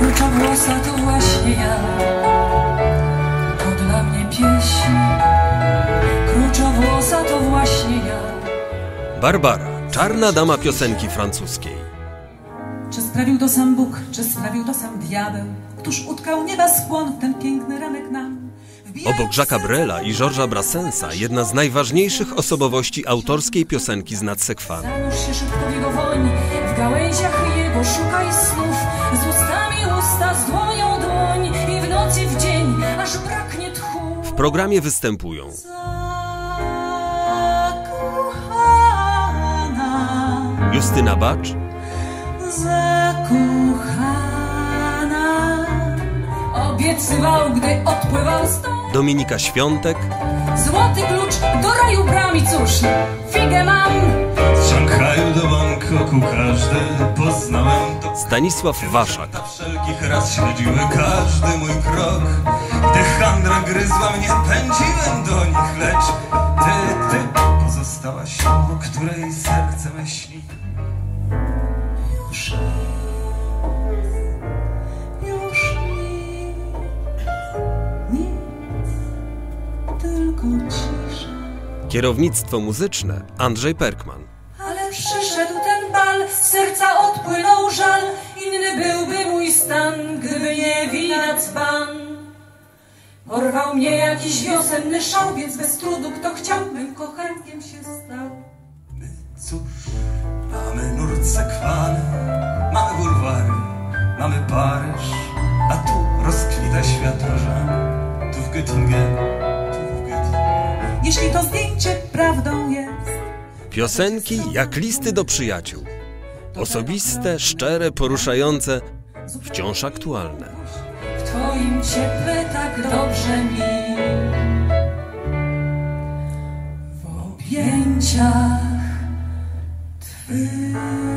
Kruczowłosa to właśnie ja. To dla mnie pieśń. Kruczowłosa to właśnie ja. Barbara, czarna dama piosenki francuskiej. Czy sprawił to sam Bóg, czy sprawił to sam diabeł? Któż utkał nieba skłon w ten piękny ranek nam? Obok Jacques'a Brela i Georgesa Brassensa jedna z najważniejszych osobowości autorskiej piosenki z Nadsekwany. Zanurz się szybko w jego woń, w gałęziach programie występują. Justyna Bacz, zakochana, obiecywał, gdy odpływał stąd. Dominika Świątek, Złoty klucz do raju brami, cóż, figę mam. Z Szanghaju do Bangkoku każdy poznałem to. Stanisław Waszak, Na wszelkich raz śledziły każdy mój krok kierownictwo muzyczne Andrzej Perkman. Ale przyszedł ten bal, z serca odpłynął żal, inny byłby mój stan, gdyby nie wina dzban. Porwał mnie jakiś wiosenny szał, więc bez trudu kto chciałbym kochankiem się stał. Cóż, sekwany, mamy bulwary, mamy Paryż A tu rozkwita świat różami Tu w Göttingen, tu w Göttingen Jeśli to zdjęcie prawdą jest, Piosenki jak listy do przyjaciół. Osobiste, szczere, poruszające, wciąż aktualne. w twoim cieple tak dobrze mi. W objęciach twych.